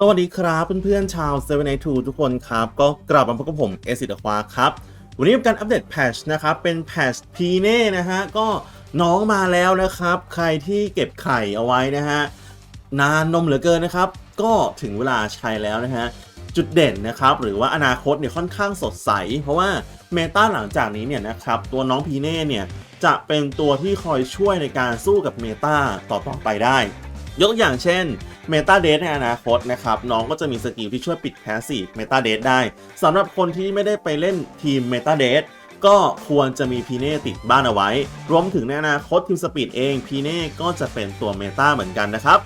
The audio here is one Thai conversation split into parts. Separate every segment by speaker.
Speaker 1: สวัสดีครับเพื่อนๆชาว7 8 2ทุกคนครับ ก็กลับมาพบกับผมเอซิดควาครับ วันนี้เป็นการอัปเดตแพชนะครับ เป็นแพชพีเน่นะฮะ ก็น้องมาแล้วนะครับ ใครที่เก็บไข่เอาไว้นะฮะ นานนมเหลือเกินนะครับ ก็ถึงเวลาใช้แล้วนะฮะ จุดเด่นนะครับ หรือว่าอนาคตเนี่ยค่อนข้างสดใส เพราะว่าเมตาหลังจากนี้เนี่ยนะครับ ตัวน้องพีเน่เนี่ยจะเป็นตัวที่คอยช่วยในการสู้กับเมตาต่อๆไปได้ ยกตัวอย่างเช่นเมตาเดทในอนาคตนะครับน้องก็จะมีสกิลที่ช่วยปิดแพสซีฟเมตาเดทได้สำหรับคนที่ไม่ได้ไปเล่นทีมเมตาเดทก็ควรจะมีพีเน่ติดบ้านเอาไว้ รวมถึงในอนาคตทีมสปีดเองพีเน่ก็จะเป็นตัวเมตาเหมือนกันนะครับ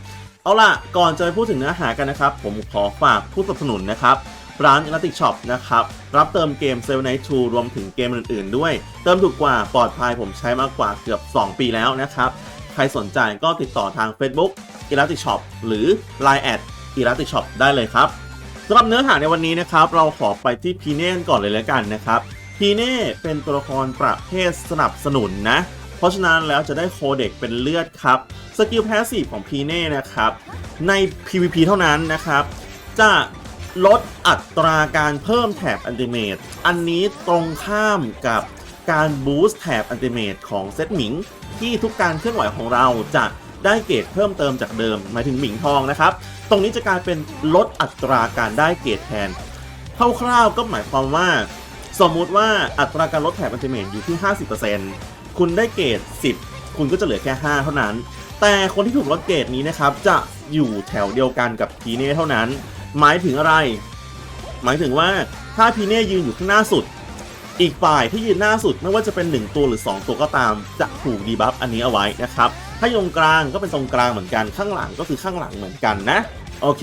Speaker 1: เอาล่ะ ก่อนจะไปพูดถึงเนื้อหากันนะครับ ผมขอฝากผู้สนับสนุนนะครับ ร้าน e l a s t i c Shop นะครับ รับเติมเกม Seven Night 2รวมถึงเกมอื่นๆ ด้วย เติมถูกกว่าปลอดภัยผมใช้มากกว่าเกือบ 2 ปีแล้วนะครับ ใครสนใจก็ติดต่อทาง Facebook e l a s t i c Shop หรือ Line แอด e l a s t i c Shop ได้เลยครับสำหรับเนื้อหาในวันนี้นะครับ เราขอไปที่พีเน่ก่อนเลยแล้วกันนะครับพีเน่เป็นตัวละครประเภทสนับสนุนนะ เพราะฉะนั้นแล้วจะได้โคเด็กเป็นเลือดครับ สกิลแพสซีฟของพีเน่นะครับ ใน PVP เท่านั้นนะครับ จะลดอัตราการเพิ่มแถบอันติเมตอันนี้ตรงข้ามกับ การบูสต์แถบอันติเมตของเซตหมิง ที่ทุกการเคลื่อนไหวของเราจะได้เกรดเพิ่มเติมจากเดิมหมายถึงหมิงทองนะครับ ตรงนี้จะกลายเป็นลดอัตราการได้เกรดแทนคร่าวๆก็หมายความว่า สมมุติว่าอัตราการลดแถบอันติเมตอยู่ที่ 50%คุณได้เกรด 10 คุณก็จะเหลือแค่ 5 เท่านั้น แต่คนที่ถูกลดเกรดนี้นะครับจะอยู่แถวเดียวกันกับพีเน่เท่านั้น หมายถึงอะไร หมายถึงว่าถ้าพีเน่ยืนอยู่ข้างหน้าสุด อีกฝ่ายที่ยืนหน้าสุดไม่ว่าจะเป็น 1 ตัวหรือ 2 ตัวก็ตาม จะถูกดีบัฟอันนี้เอาไว้นะครับ ถ้าอยู่ตรงกลางก็เป็นตรงกลางเหมือนกันข้างหลังก็คือข้างหลังเหมือนกันนะ โอเค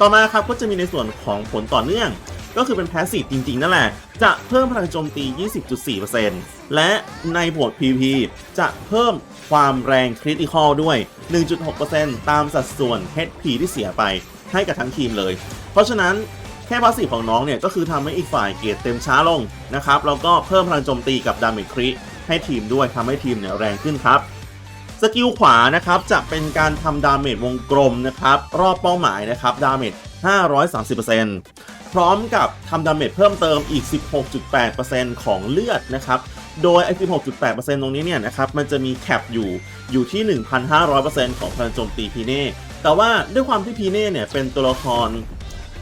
Speaker 1: ต่อมาครับก็จะมีในส่วนของผลต่อเนื่อง ก็คือเป็นแพสซีฟจริงๆ นั่นแหละ จะเพิ่มพลังโจมตี 20.4%และในบท PP จะเพิ่มความแรงคริติคอลด้วย 1.6%ตามสัดส่วน HP ที่เสียไปให้กับทั้งทีมเลย เพราะฉะนั้น แค่พาสซีฟของน้องเนี่ยก็คือทำให้อีกฝ่ายเกรดเต็มช้าลงนะครับแล้วก็เพิ่มพลังโจมตีกับดาเมจคริให้ทีมด้วยทำให้ทีมเนี่ยแรงขึ้นครับสกิลขวานะครับจะเป็นการทำดาเมจวงกลมนะครับรอบเป้าหมายนะครับดาเมจ530%พร้อมกับทำดาเมจเพิ่มเติมอีก 16.8%ของเลือดนะครับโดยไอ้16.8%ตรงนี้เนี่ยนะครับมันจะมีแคปอยู่อยู่ที่ 1,500%ของพลังโจมตีพีเน่แต่ว่าด้วยความที่พีเน่เนี่ยเป็นตัวละคร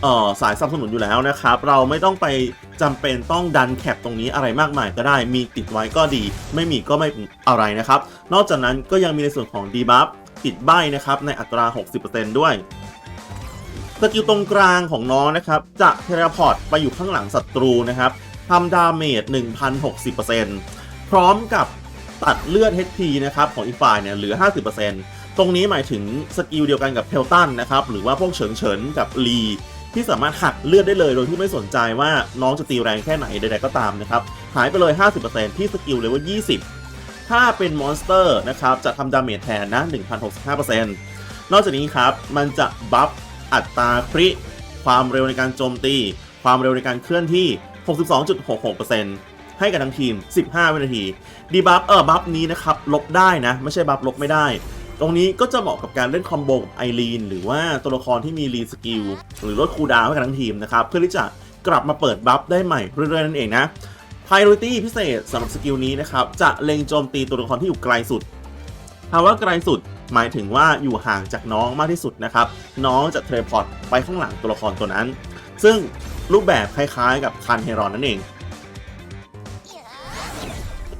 Speaker 1: เอ่อสายสนับสนุนอยู่แล้วนะครับ เราไม่ต้องไปจำเป็นต้องดันแคปตรงนี้อะไรมากมายก็ได้ มีติดไว้ก็ดี ไม่มีก็ไม่อะไรนะครับ นอกจากนั้นก็ยังมีในส่วนของดีบัฟติดใบนะครับในอัตรา 60%ด้วยสกิลตรงกลางของน้องนะครับ จะเทเลพอร์ตไปอยู่ข้างหลังศัตรูนะครับทำดาเมจ 1,060%พร้อมกับตัดเลือด HP นะครับของอีกฝ่ายเนี่ยเหลือ 50%ตรงนี้หมายถึงสกิลเดียวกันกับเพลตันนะครับ หรือว่าพวกเฉิงเฉินกับลี ที่สามารถหักเลือดได้เลยโดยที่ไม่สนใจว่าน้องจะตีแรงแค่ไหนใดๆก็ตามนะครับหายไปเลย 50%ที่สกิลเลเวล20 ถ้าเป็นมอนสเตอร์นะครับจะทำดาเมจแทนนะ1,065%นอกจากนี้ครับมันจะบัฟอัตราคริความเร็วในการโจมตี ความเร็วในการเคลื่อนที่ 62.66%ให้กับทั้งทีม 15 วินาที ดีบัฟเออบัฟนี้นะครับลบได้นะ ไม่ใช่บัฟลบไม่ได้ ตรงนี้ก็จะเหมาะกับการเล่นคอมโบกับไอรีนหรือว่าตัวละครที่มีรีสกิลหรือลดคูดาวให้กับทั้งทีมนะครับ เพื่อที่จะกลับมาเปิดบัฟได้ใหม่เรื่อยๆนั่นเองนะ Priority พิเศษสำหรับสกิลนี้นะครับ จะเล็งโจมตีตัวละครที่อยู่ไกลสุดคำว่าไกลสุดหมายถึงว่าอยู่ห่างจากน้องมากที่สุดนะครับ น้องจะเทเลพอร์ตไปข้างหลังตัวละครตัวนั้น ซึ่งรูปแบบคล้ายๆ กับคันเฮรอนนั่นเอง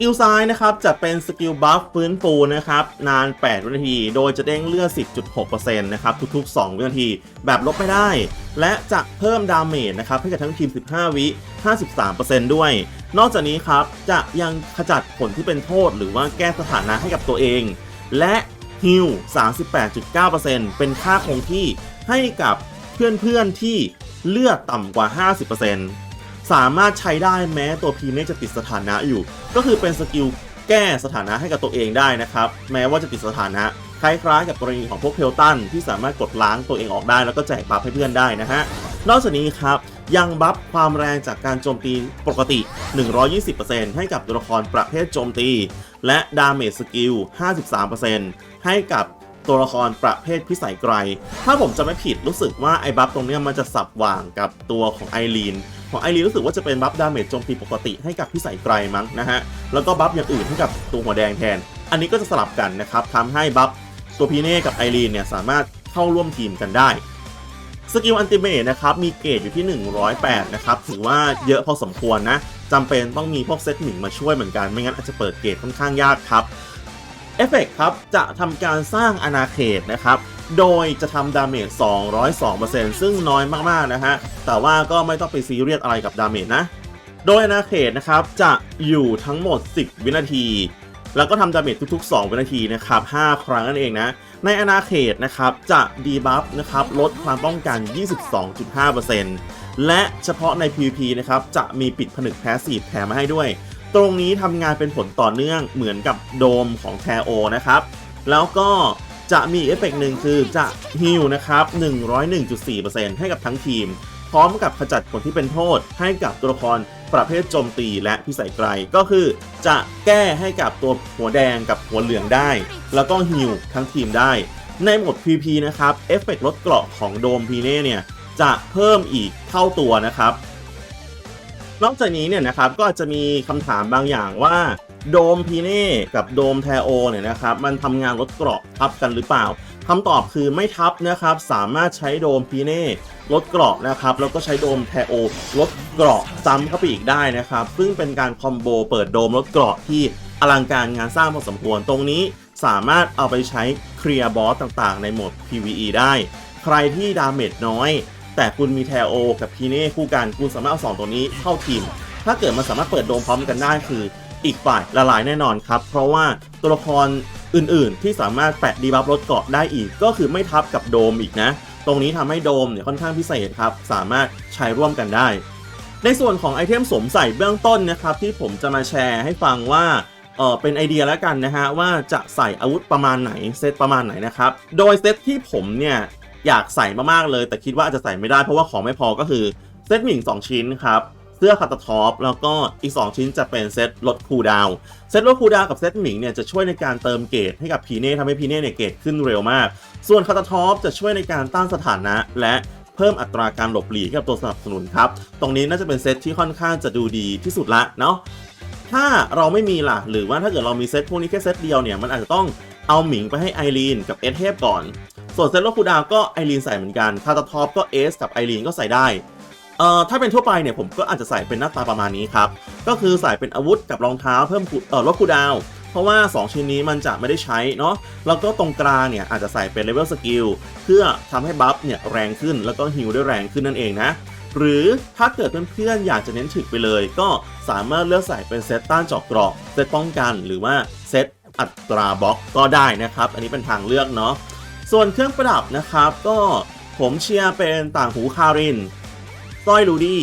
Speaker 1: กิลซ้ายนะครับ จะเป็นสกิลบัฟฟื้นฟูนะครับ นาน 8 วินาที โดยจะเด้งเลือด 10.6%นะครับ ทุกๆ 2 วินาที แบบลบไม่ได้ และจะเพิ่มดาเมจนะครับ ให้กับทั้งทีม 15 วิ 53%ด้วย นอกจากนี้ครับ จะยังขจัดผลที่เป็นโทษ หรือว่าแก้สถานะให้กับตัวเอง และฮิล38.9%เป็นค่าคงที่ให้กับเพื่อนๆที่เลือดต่ำกว่า 50% สามารถใช้ได้แม้ตัวพีเน่จะติดสถานะอยู่ ก็คือเป็นสกิลแก้สถานะให้กับตัวเองได้นะครับ แม้ว่าจะติดสถานะคล้ายๆกับกรณีของพวกเพลตันที่สามารถกดล้างตัวเองออกได้ แล้วก็แจกบัฟให้เพื่อนได้นะฮะ นอกจากนี้ครับยังบัฟความแรงจากการโจมตีปกติ 120%ให้กับตัวละครประเภทโจมตี และดาเมจสกิล 53%ให้กับตัวละครประเภทพิสัยไกล ถ้าผมจะไม่ผิดรู้สึกว่าไอ้บัฟตรงนี้มันจะสับหว่างกับตัวของไอรีน ของไอรีนรู้สึกว่าจะเป็นบัฟดาเมจโจมตีปกติให้กับพิสัยไกลมั้งนะฮะ แล้วก็บัฟอย่างอื่นให้กับตัวหัวแดงแทน อันนี้ก็จะสลับกันนะครับทำให้บัฟตัวพีเน่กับไอรีนเนี่ยสามารถเข้าร่วมทีมกันได้สกิลอันติเมทนะครับ มีเกรดอยู่ที่ 108 นะครับ ถือว่าเยอะพอสมควรนะจำเป็นต้องมีพวกเซตหมิงมาช่วยเหมือนกัน ไม่งั้นอาจจะเปิดเกรดค่อนข้างยากครับ เอฟเฟกครับ จะทำการสร้างอาณาเขตนะครับ โดยจะทำดาเมจ 202%ซึ่งน้อยมากๆนะฮะ แต่ว่าก็ไม่ต้องไปซีเรียสอะไรกับดาเมจนะ โดยอาณาเขตนะครับ จะอยู่ทั้งหมด 10 วินาที แล้วก็ทำดาเมจทุกๆ 2 วินาทีนะครับ 5 ครั้งนั่นเองนะ ในอาณาเขตนะครับจะดีบัฟนะครับลดความป้องกัน 22.5%และเฉพาะใน PVP นะครับจะมีปิดผนึกแพสซีฟแถมมาให้ด้วย ตรงนี้ทำงานเป็นผลต่อเนื่องเหมือนกับโดมของแทโอนะครับแล้วก็ จะมีเอฟเฟกต์หนึ่งคือจะฮิลนะครับ101.4%ให้กับทั้งทีม พร้อมกับขจัดผลที่เป็นโทษให้กับตัวละครประเภทโจมตีและพิสัยไกลก็คือจะแก้ให้กับตัวหัวแดงกับหัวเหลืองได้ แล้วก็ฮิลทั้งทีมได้ ในโหมด PP นะครับเอฟเฟกต์ลดเกราะของโดมพีเน่เนี่ยจะเพิ่มอีกเท่าตัวนะครับ นอกจากนี้เนี่ยนะครับก็จะมีคำถามบางอย่างว่า โดมพีเน่กับโดมแทโอเนี่ยนะครับมันทำงานลดเกราะทับกันหรือเปล่าคำตอบคือไม่ทับนะครับสามารถใช้โดมพีเน่ลดเกราะนะครับแล้วก็ใช้โดมแทโอลดเกราะซ้ำเข้าไปอีกได้นะครับซึ่งเป็นการคอมโบเปิดโดมลดเกราะที่อลังการงานสร้างพอสมควรตรงนี้สามารถเอาไปใช้เคลียร์บอสต่างๆ ในโหมด PVE ได้ ใครที่ดาเมจน้อย แต่คุณมีแทโอ กับพีเน่คู่กัน คุณสามารถเอาสองตัวนี้เข้าทีม ถ้าเกิดมันสามารถเปิดโดมพร้อมกันได้คือ อีกฝ่ายละลายแน่นอนครับ เพราะว่าตัวละครอื่นๆ ที่สามารถแปะดีบัฟลดเกาะได้อีก ก็คือไม่ทับกับโดมอีกนะ ตรงนี้ทำให้โดมเนี่ยค่อนข้างพิเศษครับ สามารถใช้ร่วมกันได้ ในส่วนของไอเทมสวมใส่เบื้องต้นนะครับที่ผมจะมาแชร์ให้ฟังว่าเออเป็นไอเดียแล้วกันนะฮะว่าจะใส่อาวุธประมาณไหนเซตประมาณไหนนะครับโดยเซตที่ผมเนี่ยอยากใส่มากๆเลย แต่คิดว่าอาจจะใส่ไม่ได้เพราะว่าของไม่พอก็คือเซตหมิง2 ชิ้นครับ สื้อคาตาท็อปแล้วก็อีก 2 ชิ้นจะเป็นเซตลดคูลดาวเซตลดคูลดาวกับเซตหมิงเนี่ยจะช่วยในการเติมเกรดให้กับพีเน่ทำให้พีเน่เนี่ยเกรดขึ้นเร็วมาก ส่วนคาตาท็อปจะช่วยในการต้านสถานะ และเพิ่มอัตราการหลบหลีกให้กับตัวสนับสนุนครับ ตรงนี้น่าจะเป็นเซตที่ค่อนข้างจะดูดีที่สุดละเนาะถ้าเราไม่มีล่ะ หรือว่าถ้าเกิดเรามีเซตพวกนี้แค่เซตเดียวเนี่ยมันอาจจะต้องเอาหมิงไปให้ไอรีนกับเอสเทพก่อน ส่วนเซตโลคูดาวก็ไอรีนใส่เหมือนกันคาตาท็อปก็เอสกับไอรีนก็ใส่ได้ เอ่อถ้าเป็นทั่วไปเนี่ยผมก็อาจจะใส่เป็นหน้าตาประมาณนี้ครับ ก็คือใส่เป็นอาวุธกับรองเท้าเพิ่มเอ่อลดคูดาว เพราะว่า 2 ชิ้นนี้มันจะไม่ได้ใช้เนาะแล้วก็ตรงกลางเนี่ยอาจจะใส่เป็นเลเวลสกิลเพื่อทำให้บัฟเนี่ยแรงขึ้นแล้วก็ฮิลได้แรงขึ้นนั่นเองนะ หรือถ้าเกิดเพื่อนๆอยากจะเน้นถึกไปเลย ก็สามารถเลือกใส่เป็นเซตต้านเจอกเกราะเซตป้องกันหรือว่าเซตอัตราบล็อกก็ได้นะครับ อันนี้เป็นทางเลือกเนาะส่วนเครื่องประดับนะครับก็ผมเชียร์เป็นต่างหูคาริน สร้อยลูดี้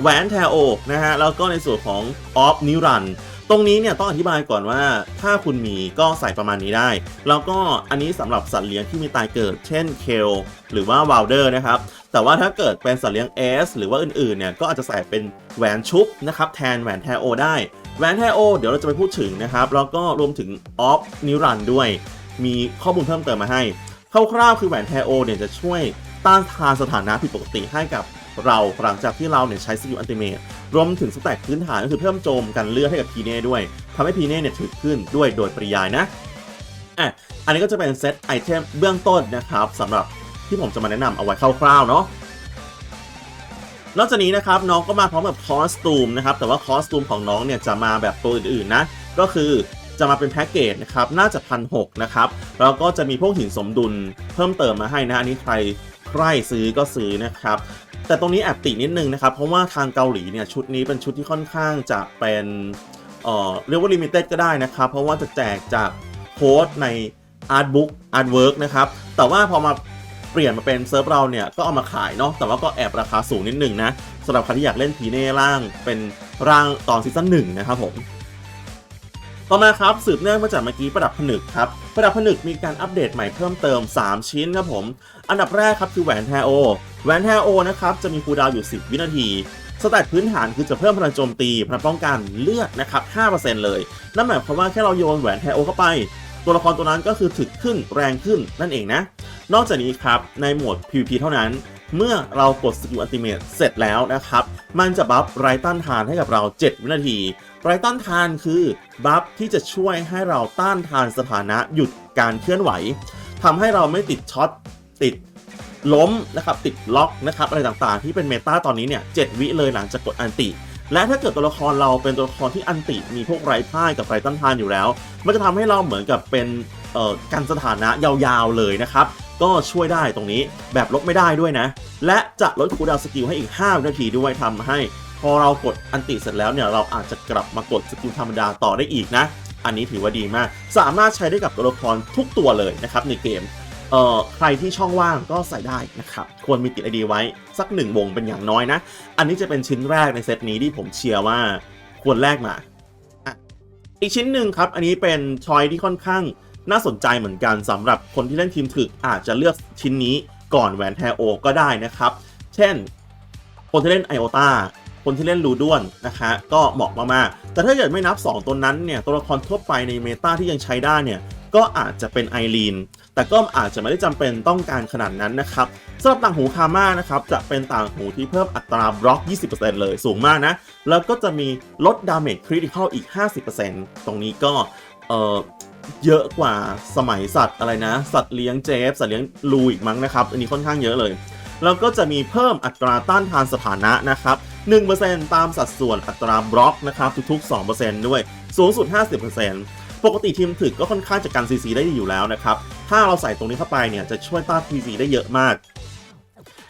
Speaker 1: แหวนแทโอนะฮะแล้วก็ในส่วนของออฟนิรันตรงนี้เนี่ยต้องอธิบายก่อนว่าถ้าคุณมีก็ใส่ประมาณนี้ได้ แล้วก็อันนี้สำหรับสัตว์เลี้ยงที่มีตายเกิด เช่นเคลหรือว่าวาลเดอร์นะครับแต่ว่าถ้าเกิดเป็นสัตว์เลี้ยง S หรือว่าอื่นๆเนี่ยก็อาจจะใส่เป็นแหวนชุบนะครับแทนแหวนแทโอได้แหวนแทโอเดี๋ยวเราจะไปพูดถึงนะครับแล้วก็รวมถึงออฟนิรันด้วย มีข้อมูลเพิ่มเติมมาให้คร่าวๆคือแหวนแทโอเนี่ยจะช่วยต้านทานสถานะผิดปกติให้กับ เราหลังจากที่เราเนี่ยใช้สกิลอันติเมตรวมถึงสแต็กพื้นฐานก็คือเพิ่มโจมกันเลือดให้กับพีเน่ด้วยทำให้พีเน่เนี่ยถึกขึ้นด้วยโดยปริยายนะอะอันนี้ก็จะเป็นเซตไอเทมเบื้องต้นนะครับสำหรับที่ผมจะมาแนะนำเอาไว้คร่าวๆเนาะนอกจากนี้นะครับน้องก็มาพร้อมกับคอสตูมนะครับแต่ว่าคอสตูมของน้องเนี่ยจะมาแบบตัวอื่นๆนะก็คือจะมาเป็นแพ็กเกจนะครับน่าจะพันหกนะครับแล้วก็จะมีพวกหินสมดุลเพิ่มเติมมาให้นะอันนี้ใครใครซื้อก็ซื้อนะครับ แต่ตรงนี้แอบตินิดนึงนะครับ เพราะว่าทางเกาหลีเนี่ยชุดนี้เป็นชุดที่ค่อนข้างจะเป็นเอ่อเรียกว่าลิมิเต็ดก็ได้นะครับ เพราะว่าจะแจกจากโค้ดใน Artbook Artwork นะครับ แต่ว่าพอมาเปลี่ยนมาเป็นเซิร์ฟเราเนี่ยก็เอามาขายเนาะแต่ว่าก็แอบราคาสูงนิดนึงนะสำหรับใครที่อยากเล่นพีเน่ร่างเป็นร่างตอนซีซั่นหนึ่งนะครับผม ต่อมาครับสืบเนื่องมาจากเมื่อกี้ประดับผนึกครับประดับผนึกมีการอัปเดตใหม่เพิ่มเติม 3 ชิ้นครับผม อันดับแรกครับคือแหวนแทโอแหวนแทโอนะครับจะมีคูดาวอยู่ 10 วินาทีสแตทพื้นฐานคือจะเพิ่มพลังโจมตีพลังป้องกันเลือดนะครับ 5%เลย นั่นหมายความว่าแค่เราโยนแหวนแทโอเข้าไป ตัวละครตัวนั้นก็คือถึกขึ้นแรงขึ้นนั่นเองนะ นอกจากนี้ครับในโหมด PVP เท่านั้น เมื่อเรากดสกิลอัลติเมทเสร็จแล้วนะครับ มันจะบัฟไรตันทานให้กับเรา 7 วินาที ไรตันทานคือบัฟที่จะช่วยให้เราต้านทานสถานะหยุดการเคลื่อนไหวทำให้เราไม่ติดช็อตติดล้มนะครับติดล็อกนะครับอะไรต่างๆ ที่เป็นเมตาตอนนี้เนี่ย7วิเลยหลังจากกดอันติ และถ้าเกิดตัวละครเราเป็นตัวละครที่อันติมีพวกไร้พ่ายกับไรตันทานอยู่แล้ว มันจะทำให้เราเหมือนกับเป็นการสถานะยาวๆเลยนะครับ ก็ช่วยได้ตรงนี้แบบลบไม่ได้ด้วยนะ และจะลดคูลดาวน์สกิลให้อีก5วินาทีด้วยทำให้ อเรากดอันติเสร็จแล้วเนี่ยเราอาจจะกลับมากดสกิลธรรมดาต่อได้อีกนะ อันนี้ถือว่าดีมาก สามารถใช้ได้กับตัวละครทุกตัวเลยนะครับในเกมเอ่อใครที่ช่องว่างก็ใส่ได้นะครับ ควรมีติดไอดีไว้สักหนึ่งวงเป็นอย่างน้อยนะ อันนี้จะเป็นชิ้นแรกในเซตนี้ที่ผมเชียร์ว่าควรแลกมา อีกชิ้นหนึ่งครับ อันนี้เป็นชอยที่ค่อนข้างน่าสนใจเหมือนกันสำหรับคนที่เล่นทีมถึกอาจจะเลือกชิ้นนี้ก่อนแหวนแทโอก็ได้นะครับ เช่น คนที่เล่นไอโอตา คนที่เล่นรูด้วนนะคะก็เหมาะมากๆแต่ถ้าเกิดไม่นับ 2 ตัวนั้นเนี่ยตัวละครทั่วไปในเมตาที่ยังใช้ได้เนี่ยก็อาจจะเป็นไอรีนแต่ก็อาจจะไม่ได้จำเป็นต้องการขนาดนั้นนะครับสำหรับต่างหูคาม่านะครับจะเป็นต่างหูที่เพิ่มอัตราบล็อก 20%เลยสูงมากนะ แล้วก็จะมีลดดาเมจคริติคอลอีก 50%ตรงนี้ก็เออเยอะกว่าสมัยสัตว์อะไรนะ สัตว์เลี้ยงเจฟสัตว์เลี้ยงลูอีกมั้งนะครับ อันนี้ค่อนข้างเยอะเลย แล้วก็จะมีเพิ่มอัตราต้านทานสถานะนะครับ1%ตามสัดส่วนอัตราบล็อกนะครับทุกๆ 2%ด้วยสูงสุด 50%ปกติทีมถึกก็ค่อนข้างจะกัน CC ได้ดีอยู่แล้วนะครับ ถ้าเราใส่ตรงนี้เข้าไปเนี่ยจะช่วยต้าน CC ได้เยอะมาก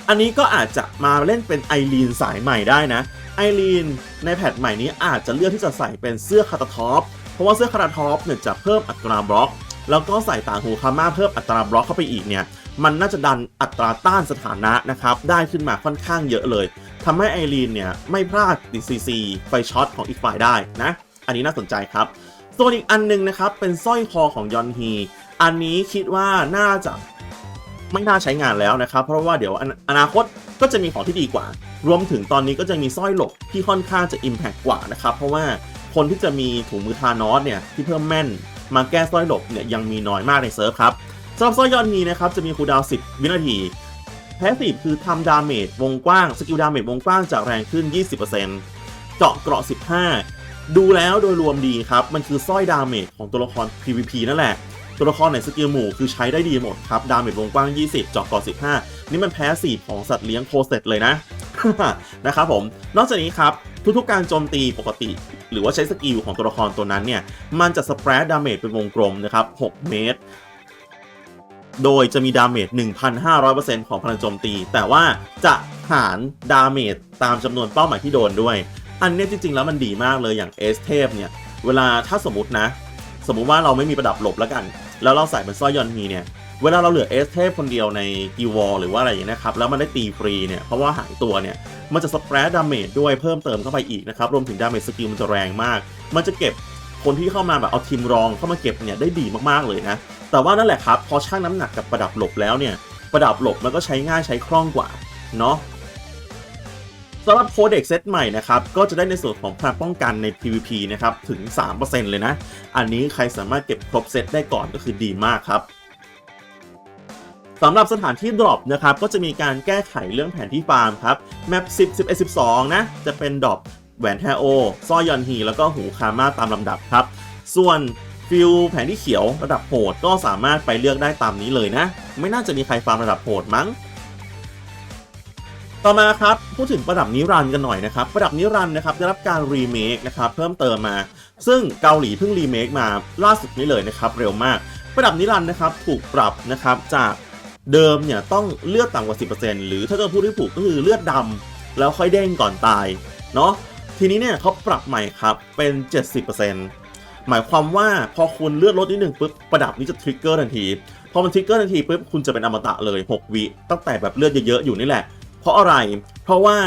Speaker 1: อันนี้ก็อาจจะมาเล่นเป็นไอรีนสายใหม่ได้นะไอรีนในแพทใหม่นี้อาจจะเลือกที่จะใส่เป็นเสื้อคาตาท็อปเพราะว่าเสื้อคาตาท็อปเนี่ยจะเพิ่มอัตราบล็อก แล้วก็ใส่ต่างหูคาม่าเพิ่มอัตราบล็อกเข้าไปอีกเนี่ย มันน่าจะดันอัตราต้านสถานะนะครับได้ขึ้นมาค่อนข้างเยอะเลยทำให้ไอรีนเนี่ยไม่พลาดติดซีซีไฟช็อตของอีกฝ่ายได้นะ อันนี้น่าสนใจครับ ส่วนอีกอันหนึงนะครับเป็นสร้อยคอของยอนฮี อันนี้คิดว่าน่าจะไม่น่าใช้งานแล้วนะครับ เพราะว่าเดี๋ยวอนาอนาคตก็จะมีของที่ดีกว่า รวมถึงตอนนี้ก็จะมีสร้อยหลบที่ค่อนข้างจะ Impact กว่านะครับ เพราะว่าคนที่จะมีถุงมือทานอสเนี่ยที่เพิ่มแม่นมาแก้สร้อยหลบเนี่ยยังมีน้อยมากในเซิร์ฟครับ สำหรับสร้อยยอนฮีนะครับจะมีคูดาว 10 วินาทีแพสซีฟคือทำดาเมจวงกว้าง สกิลดาเมจวงกว้างจะแรงขึ้น 20%เจาะเกราะ 15 ดูแล้วโดยรวมดีครับ มันคือสร้อยดาเมจของตัวละคร PVP นั่นแหละ ตัวละครไหนสกิลหมู่คือใช้ได้ดีหมดครับ ดาเมจวงกว้าง 20 เจาะเกราะ 15 นี่มันแพสซีฟของสัตว์เลี้ยงโคเซตเลยนะนะครับผม นอกจากนี้ครับ ทุกๆการโจมตีปกติ หรือว่าใช้สกิลของตัวละครตัวนั้นเนี่ย มันจะสเปรดดาเมจเป็นวงกลมนะครับ 6 เมตร โดยจะมีดาเมจ 1,500%ของพลังโจมตี แต่ว่าจะหารดาเมจตามจำนวนเป้าหมายที่โดนด้วย อันนี้จริง ๆ แล้วมันดีมากเลยอย่างเอสเทพเนี่ย เวลาถ้าสมมตินะ สมมุติว่าเราไม่มีประดับหลบแล้วกัน แล้วเราใส่เป็นสร้อยยอนฮีเนี่ย เวลาเราเหลือเอสเทพคนเดียวในกิวอลหรือว่าอะไรอย่างเงี้นะครับ แล้วมันได้ตีฟรีเนี่ย เพราะว่าหายตัวเนี่ย มันจะสเปรดดาเมจด้วยเพิ่มเติมเข้าไปอีกนะครับ รวมถึงดาเมจสกิลมันจะแรงมาก มันจะเก็บ คนที่เข้ามาแบบเอาทีมรองเข้ามาเก็บเนี่ยได้ดีมากๆเลยนะ แต่ว่านั่นแหละครับพอชั่งน้ำหนักกับประดับหลบแล้วเนี่ยประดับหลบมันก็ใช้ง่ายใช้คล่องกว่าเนาะสำหรับโคเด็กเซตใหม่นะครับ ก็จะได้ในส่วนของพลังป้องกันใน PVP นะครับ ถึง 3%เลยนะ อันนี้ใครสามารถเก็บครบเซตได้ก่อนก็คือดีมากครับสำหรับสถานที่ดรอปนะครับ ก็จะมีการแก้ไขเรื่องแผนที่ฟาร์มครับ แมป 10 11 12 นะ จะเป็นดรอป แหวนแทโอสร้อยยอนฮี แล้วก็หูคาม่าตามลำดับครับ ส่วนฟิลแผนที่เขียวระดับโหดก็สามารถไปเลือกได้ตามนี้เลยนะ ไม่น่าจะมีใครฟาร์มระดับโหดมั้ง ต่อมาครับพูดถึงประดับนิรันกันหน่อยนะครับประดับนิรันนะครับได้รับการรีเมคนะครับเพิ่มเติมมา ซึ่งเกาหลีเพิ่งรีเมคมาล่าสุดนี้เลยนะครับเร็วมากประดับนิรันนะครับถูกปรับนะครับจากเดิมเนี่ยต้องเลือดต่ำกว่า 10%หรือถ้าจะพูดที่ถูกก็คือเลือดดำแล้วค่อยเด้งก่อนตายเนาะ ทีนี้เนี่ยเขาปรับใหม่ครับเป็น 70%หมายความว่าพอคุณเลือดลดนิดหนึ่งปุ๊บประดับนี้จะทริกเกอร์ทันทีพอมันทริกเกอร์ทันทีปุ๊บคุณจะเป็นอมตะเลย 6 วิตั้งแต่แบบเลือดเยอะๆอยู่นี่แหละ เพราะอะไร เพราะว่า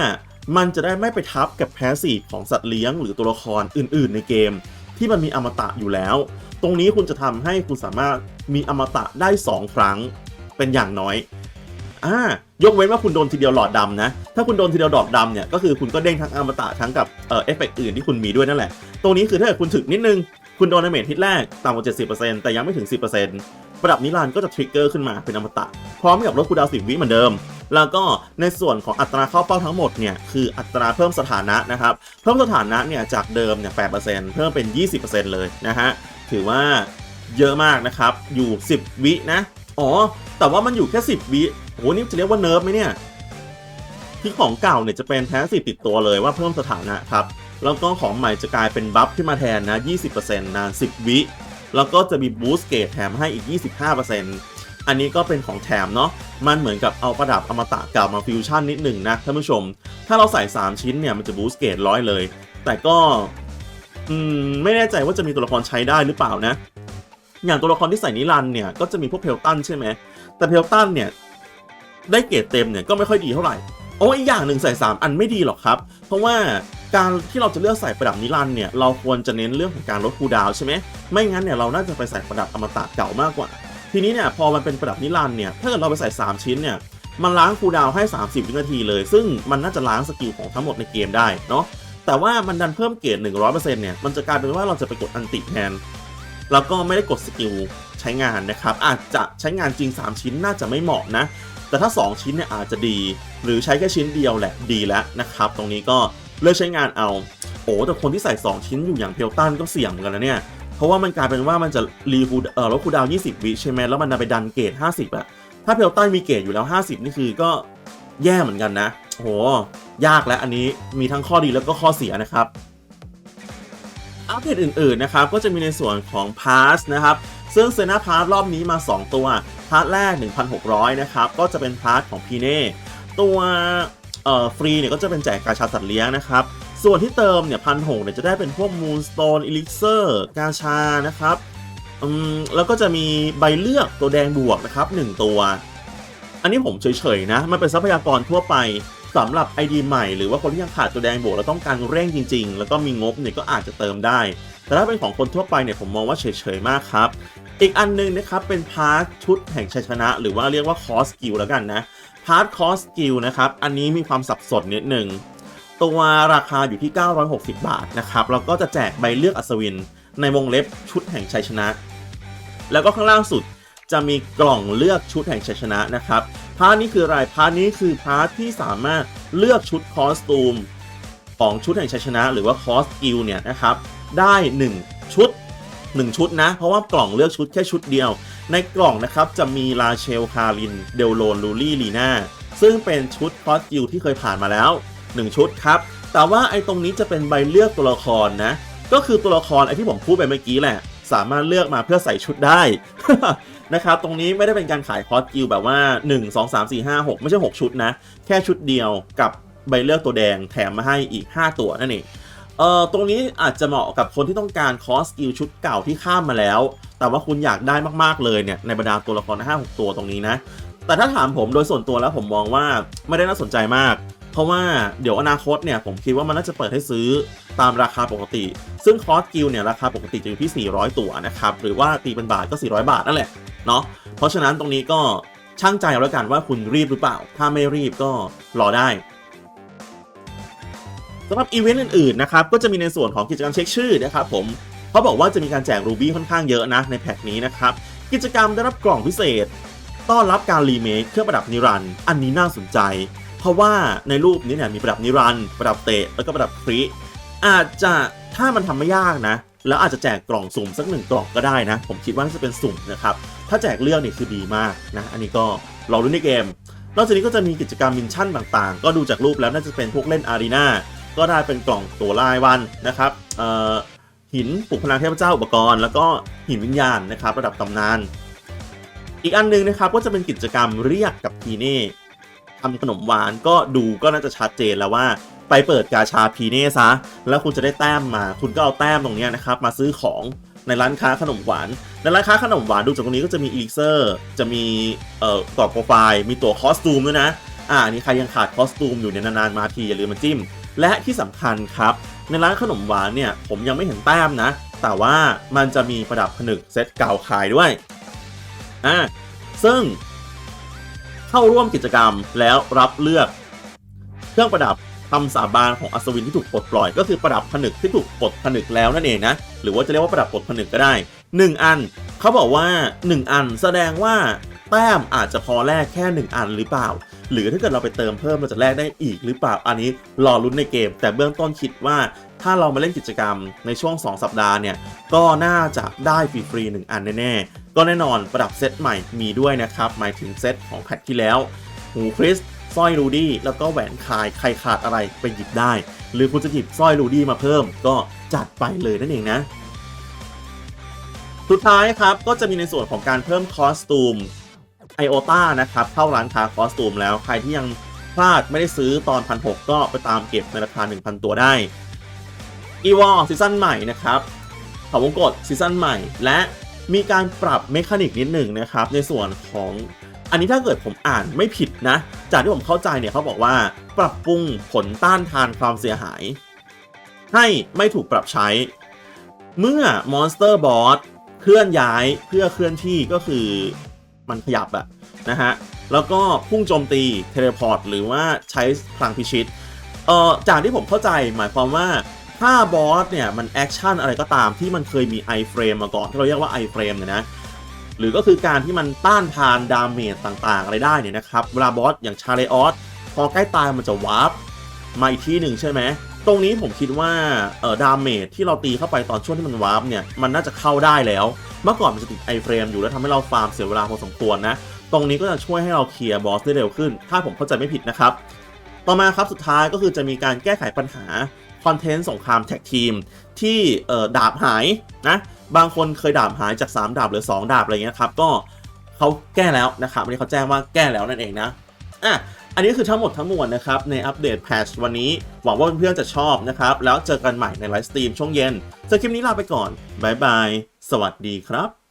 Speaker 1: มันจะได้ไม่ไปทับกับแพสซีฟของสัตว์เลี้ยงหรือตัวละครอื่น ๆ ในเกม ที่มันมีอมตะอยู่แล้ว ตรงนี้คุณจะทำให้คุณสามารถมีอมตะได้ 2 ครั้งเป็นอย่างน้อยอ่า ยกเว้นว่าคุณโดนทีเดียวหลอดดำนะ ถ้าคุณโดนทีเดียวดอกดำเนี่ย ก็คือคุณก็เด้งทั้งอมตะทั้งกับเอ่อเอฟเฟกต์อื่นที่คุณมีด้วยนั่นแหละ ตรงนี้คือถ้าเกิดคุณถึกนิดนึง คุณโดนดาเมจฮิตแรกต่ำกว่า 70%แต่ยังไม่ถึง 10%ประดับนิรันดร์ก็จะทริกเกอร์ขึ้นมาเป็นอมตะ พร้อมกับลดคูดาวน์10วิเหมือนเดิม แล้วก็ในส่วนของอัตราเข้าเป้าทั้งหมดเนี่ยคืออัตราเพิ่มสถานะนะครับ เพิ่มสถานะเนี่ยจากเดิมเนี่ย8%เพิ่มเป็น 20%เลยนะฮะ ถือว่าเยอะมากนะครับ อยู่ 10 วินะ อ๋อ แต่ว่ามันอยู่แค่ 10 วิ โหนี่จะเรียกว่าเนิร์ฟไหมเนี่ยที่ของเก่าเนี่ยจะเป็นแพ้สิติดตัวเลยว่าเพิ่มสถานะครับ แล้วก็ของใหม่จะกลายเป็นบัฟขึ้นมาแทนนะ 20%นาน10 วิ แล้วก็จะมีบูสต์เกรดแถมให้อีก 25%อันนี้ก็เป็นของแถมเนาะ มันเหมือนกับเอาประดับอมตะเก่ามาฟิวชั่นนิดหนึ่งนะท่านผู้ชม ถ้าเราใส่ 3 ชิ้นเนี่ยมันจะบูสต์เกรดร้อยเลย แต่ก็อืมไม่แน่ใจว่าจะมีตัวละครใช้ได้หรือเปล่านะ อย่างตัวละครที่ใส่นิรันเนี่ยก็จะมีพวกเพลตันใช่ไหม แต่เพลตันเนี่ย ได้เกรดเต็มเนี่ยก็ไม่ค่อยดีเท่าไหร่โอ้อีกอย่างหนึ่งใส่ 3 อันไม่ดีหรอกครับ เพราะว่าการที่เราจะเลือกใส่ประดับนิรันเนี่ยเราควรจะเน้นเรื่องของการลดคูดาวใช่ไหมไม่งั้นเนี่ยเราน่าจะไปใส่ประดับอมตะเก่ามากกว่า ทีนี้เนี่ยพอมันเป็นประดับนิรันเนี่ยถ้าเกิดเราไปใส่ 3 ชิ้นเนี่ยมันล้างคูดาวให้ 30 วินาทีเลย ซึ่งมันน่าจะล้างสกิลของทั้งหมดในเกมได้เนาะแต่ว่ามันดันเพิ่มเกรด100%เนี่ยมันจะกลายเป็นว่าเราจะไปกดอันติแทนแล้วก็ไม่ได้กดสกิลใช้งานนะครับอาจจะใช้งานจริง 3 ชิ้นน่าจะไม่เหมาะนะ แต่ถ้า 2 ชิ้นเนี่ยอาจจะดี หรือใช้แค่ชิ้นเดียวแหละดีแล้วนะครับ ตรงนี้ก็เลือกใช้งานเอาโอ้แต่คนที่ใส่ 2 ชิ้นอยู่อย่างเพลตันก็เสี่ยงเหมือนกันนะเนี่ย เพราะว่ามันกลายเป็นว่ามันจะรีคูเออลดคูดาวน์20 วิใช่ไหมแล้วมันดันไปดันเกรด50อะถ้าเพลตันมีเกรดอยู่แล้ว 50 นี่คือก็แย่เหมือนกันนะโอ้โหยากแล้วอันนี้มีทั้งข้อดีแล้วก็ข้อเสียนะครับอัปเดตอื่นๆนะครับก็จะมีในส่วนของพาสนะครับซึ่งเซนาพาสรอบนี้มา 2 ตัว พาร์ทแรก 1,600 นะครับ ก็จะเป็นพาร์ทของพีเน่ตัวเอ่อฟรีเนี่ยก็จะเป็นแจกกาชาสัตว์เลี้ยงนะครับ ส่วนที่เติมเนี่ยพันหกเนี่ยจะได้เป็นพวกมูนสโตนอิลิเซอร์กาชานะครับอืมแล้วก็จะมีใบเลือกตัวแดงบวกนะครับ 1 ตัว อันนี้ผมเฉยๆนะ มันเป็นทรัพยากรทั่วไปสำหรับ ID ใหม่หรือว่าคนที่ยังขาดตัวแดงบวกแล้วต้องการเร่งจริง ๆ แล้วก็มีงบเนี่ยก็อาจจะเติมได้ แต่ถ้าเป็นของคนทั่วไปเนี่ยผมมองว่าเฉยๆมากครับ อีกอันหนึงนะครับเป็นพาร์ทชุดแห่งชัยชนะ หรือว่าเรียกว่าคอสกิลแล้วกันนะพาร์ทคอสกิลนะครับอันนี้มีความสับสนนิดหนึ่งตัวราคาอยู่ที่ 960 บาทนะครับแล้วก็จะแจกใบเลือกอัศวิน ในวงเล็บชุดแห่งชัยชนะ แล้วก็ข้างล่างสุดจะมีกล่องเลือกชุดแห่งชัยชนะนะครับพาร์ทนี้คืออะไรพาร์ทนี้คือพาร์ทที่สามารถเลือกชุดคอสตูมของชุดแห่งชัยชนะ หรือว่าคอสกิลเนี่ยนะครับได้ 1 ชุด 1 ชุดนะ เพราะว่ากล่องเลือกชุดแค่ชุดเดียว ในกล่องนะครับจะมีลาเชลคาริน เดลโลนลูลี่ลีน่าซึ่งเป็นชุดคอสกิลที่เคยผ่านมาแล้ว 1 ชุดครับ แต่ว่าไอ้ตรงนี้จะเป็นใบเลือกตัวละครนะ ก็คือตัวละครไอ้ที่ผมพูดไปเมื่อกี้แหละ สามารถเลือกมาเพื่อใส่ชุดได้นะครับตรงนี้ไม่ได้เป็นการขายคอสกิลแบบว่า 1 2 3 4 5 6 ไม่ใช่ 6 ชุดนะ แค่ชุดเดียวกับใบเลือกตัวแดงแถมมาให้อีก 5 ตัวนั่นเอง เอ่อตรงนี้อาจจะเหมาะกับคนที่ต้องการคอสกิลชุดเก่าที่ข้ามมาแล้ว แต่ว่าคุณอยากได้มากๆเลยเนี่ยในบรรดาตัวละคร5 6ตัวตรงนี้นะ แต่ถ้าถามผมโดยส่วนตัวแล้วผมมองว่าไม่ได้น่าสนใจมาก เพราะว่าเดี๋ยวอนาคตเนี่ยผมคิดว่ามันน่าจะเปิดให้ซื้อตามราคาปกติ ซึ่งคอสกิลเนี่ยราคาปกติจะอยู่ที่ 400 ตัวนะครับ หรือว่าตีเป็นบาทก็ 400 บาทนั่นแหละเนาะ เพราะฉะนั้นตรงนี้ก็ช่างใจเอาแล้วกันว่าคุณรีบหรือเปล่า ถ้าไม่รีบก็รอได้ สำหรับอีเวนต์อื่นๆนะครับก็จะมีในส่วนของกิจกรรมเช็คชื่อนะครับผมเขาบอกว่าจะมีการแจกรูบี้ค่อนข้างเยอะนะในแพ็กนี้นะครับกิจกรรมได้รับกล่องพิเศษ ต้อนรับการรีเมคเครื่องประดับนิรันด์อันนี้น่าสนใจ เพราะว่าในรูปนี้เนี่ยมีประดับนิรันด์ประดับเตะแล้วก็ประดับคริอาจจะถ้ามันทำไม่ยากนะ แล้วอาจจะแจกกล่องสุ่มสักหนึ่งกล่องก็ได้นะ ผมคิดว่าน่าจะเป็นสุ่มนะครับถ้าแจกเลือกนี่คือดีมากนะอันนี้ก็รอรุ้นในเกมนอกจากนี้ก็จะมีกิจกรรมมินชั่นต่างๆ ก็ดูจากรูปแล้วน่าจะเป็นพวกเล่นอารีนา ก็ได้เป็นกล่องตัวลายวันนะครับเอ่อหินปลุกพลังเทพเจ้าอุปกรณ์ แล้วก็หินวิญญาณนะครับ ระดับตำนาน อีกอันหนึงนะครับก็จะเป็นกิจกรรมเรียกกับพีเน่ทำขนมหวานก็ดูก็น่าจะชัดเจนแล้วว่าไปเปิดกาชาพีเน่ซะ แล้วคุณจะได้แต้มมา คุณก็เอาแต้มตรงนี้นะครับ มาซื้อของในร้านค้าขนมหวาน ในร้านค้าขนมหวานดูจากตรงนี้ก็จะมีอีลิเซอร์ จะมีเอ่อกรอบโปรไฟล์ มีตัวคอสตูมด้วยนะ อ่า นี่ใครยังขาดคอสตูมอยู่เนี่ยนานๆมาทีอย่าลืมมาจิ้ม และที่สำคัญครับ ในร้านขนมหวานเนี่ยผมยังไม่เห็นแต้มนะ แต่ว่ามันจะมีประดับผนึกเซตเก่าขายด้วยอ่าซึ่งเข้าร่วมกิจกรรมแล้วรับเลือก เครื่องประดับคำสาบานของอัศวินที่ถูกปลดปล่อย ก็คือประดับผนึกที่ถูกปลดผนึกแล้วนั่นเองนะ หรือว่าจะเรียกว่าประดับปลดผนึกก็ได้ 1 อันเขาบอกว่า 1 อันแสดงว่าแต้มอาจจะพอแลกแค่ 1 อันหรือเปล่า หรือถ้าเกิดเราไปเติมเพิ่มเราจะแลกได้อีกหรือเปล่าอันนี้รอลุ้นในเกม แต่เบื้องต้นคิดว่าถ้าเรามาเล่นกิจกรรมในช่วง 2 สัปดาห์เนี่ย ก็น่าจะได้ฟรีๆหนึ่งอันแน่ๆ ก็แน่นอนประดับเซตใหม่มีด้วยนะครับ หมายถึงเซตของแพทที่แล้ว หูคริสสร้อยรูดี้แล้วก็แหวนคายใครขาดอะไรไปหยิบได้ หรือคุณจะหยิบสร้อยรูดี้มาเพิ่ม ก็จัดไปเลยนั่นเองนะ สุดท้ายครับก็จะมีในส่วนของการเพิ่มคอสตูม ไอโอต้านะครับเข้าร้านค้าคอสตูมแล้วใครที่ยังพลาดไม่ได้ซื้อตอนพันหก็ไปตามเก็บในราคา 1,000 ตัวได้อีวอซีซั่นใหม่นะครับเขาวงกดซีซั่นใหม่ และมีการปรับเมคานิกนิดหนึ่งนะครับ ในส่วนของอันนี้ถ้าเกิดผมอ่านไม่ผิดนะ จากที่ผมเข้าใจเนี่ยเขาบอกว่า ปรับปรุงผลต้านทานความเสียหาย ให้ไม่ถูกปรับใช้ เมื่อมอนสเตอร์บอสเคลื่อนย้ายเพื่อเคลื่อนที่ก็คือ มันขยับอะนะฮะ แล้วก็พุ่งโจมตีเทเลพอร์ตหรือว่าใช้พลังพิชิต เอ่อ จากที่ผมเข้าใจหมายความว่าถ้าบอสเนี่ย มันแอคชั่นอะไรก็ตามที่มันเคยมีไอเฟรมมาก่อน ที่เราเรียกว่าไอเฟรมเนี่ยนะ หรือก็คือการที่มันต้านทานดาเมจต่างๆ อะไรได้เนี่ยนะครับ เวลาบอสอย่างชาเลออสพอใกล้ตายมันจะวาร์ปมาอีกที่หนึ่งใช่ไหม ตรงนี้ผมคิดว่าเอ่อดาเมจที่เราตีเข้าไปตอนช่วงที่มันวาร์ปเนี่ย มันน่าจะเข้าได้แล้ว เมื่อก่อนมันจะติดไอเฟรมอยู่แล้วทำให้เราฟาร์มเสียเวลาพอสมควรนะ ตรงนี้ก็จะช่วยให้เราเคลียร์บอสได้เร็วขึ้น ถ้าผมเข้าใจไม่ผิดนะครับ ต่อมาครับสุดท้ายก็คือจะมีการแก้ไขปัญหาคอนเทนต์สงครามแท็กทีมที่เอ่อดาบหายนะบางคนเคยดาบหายจาก 3 ดาบหรือ 2 ดาบอะไรเงี้ยครับก็เขาแก้แล้วนะครับวันนี้เขาแจ้งว่าแก้แล้วนั่นเองนะอะ อันนี้คือทั้งหมดทั้งมวลนะครับ ในอัปเดตแพชวันนี้ หวังว่าเพื่อนๆจะชอบนะครับ แล้วเจอกันใหม่ในไลฟ์สตรีมช่วงเย็นสำหรับคลิปนี้ลาไปก่อนบายบายสวัสดีครับ